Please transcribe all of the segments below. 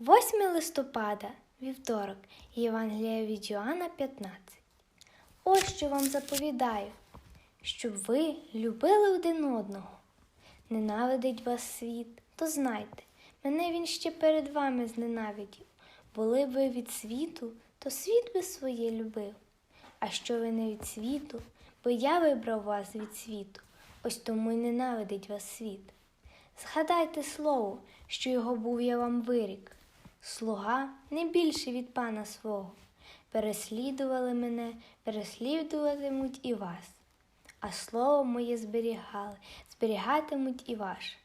8 листопада, вівторок, Євангелія від Йоанна 15. Ось що вам заповідаю, щоб ви любили один одного. Ненавидить вас світ, то знайте, мене він ще перед вами зненавидів. Були ви від світу, то світ би своє любив. А що ви не від світу, бо я вибрав вас від світу, ось тому й ненавидить вас світ. Згадайте слово, що його був я вам вирік. Слуга не більше від пана свого. Переслідували мене, переслідуватимуть і вас. А слово моє зберігали, зберігатимуть і ваше.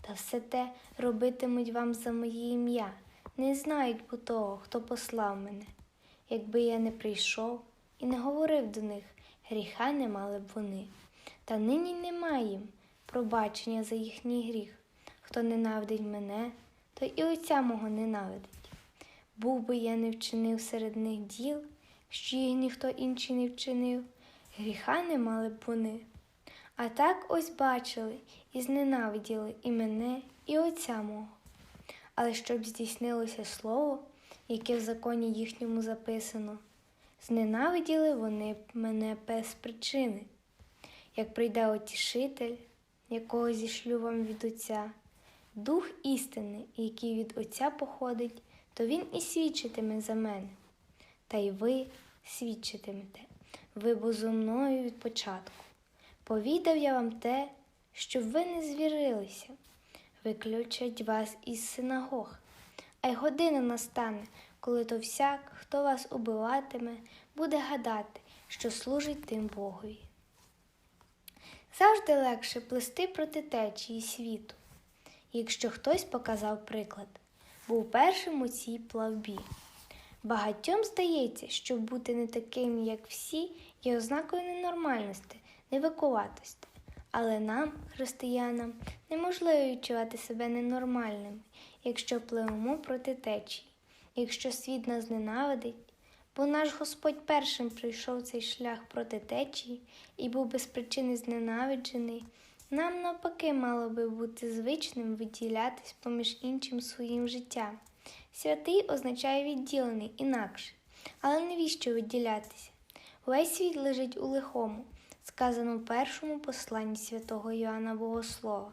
Та все те робитимуть вам за моє ім'я, не знають бо того, хто послав мене. Якби я не прийшов і не говорив до них, гріха не мали б вони. Та нині немає їм пробачення за їхній гріх. Хто ненавидить мене, то і отця мого ненавидить. Був би я не вчинив серед них діл, що їх ніхто інший не вчинив, гріха не мали б вони. А так ось бачили і зненавиділи і мене, і отця мого. Але щоб здійснилося слово, яке в законі їхньому записано, зненавиділи вони мене без причини. Як прийде утішитель, якого зішлю вам від Отця, Дух істини, який від Отця походить, то він і свідчитиме за мене. Та й ви свідчитимете, ви бо зо мною від початку. Повідав я вам те, щоб ви не звірилися, виключать вас із синагог, а й година настане, коли то всяк, хто вас убиватиме, буде гадати, що служить тим Богові. Завжди легше плести проти течії світу, якщо хтось показав приклад, був першим у цій плавбі. Багатьом здається, що бути не таким, як всі, є ознакою ненормальності, невикуватості. Але нам, християнам, неможливо відчувати себе ненормальними, якщо пливемо проти течії, якщо світ нас ненавидить, бо наш Господь першим прийшов цей шлях проти течії і був без причини зненавиджений, нам навпаки мало би бути звичним виділятись поміж іншим своїм життям. Святий означає відділений інакше, але навіщо виділятися? Весь світ лежить у лихому, сказано в першому посланні святого Йоанна Богослова,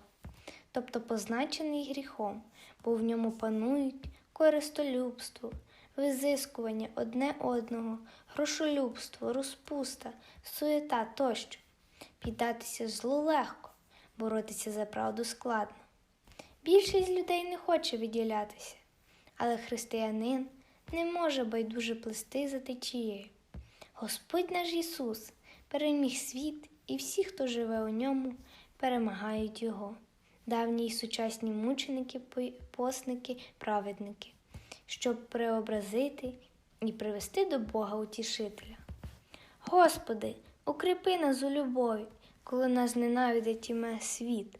тобто позначений гріхом, бо в ньому панують користолюбство, визискування одне одного, грошолюбство, розпуста, суєта тощо. Піддатися злу легко, боротися за правду складно. Більшість людей не хоче виділятися, але християнин не може байдуже плести за течією. Господь наш Ісус переміг світ, і всі, хто живе у ньому, перемагають Його, давні й сучасні мученики, посники, праведники, щоб преобразити і привести до Бога Утішителя. Господи, укріпи нас у любові, коли нас ненавидить іме світ.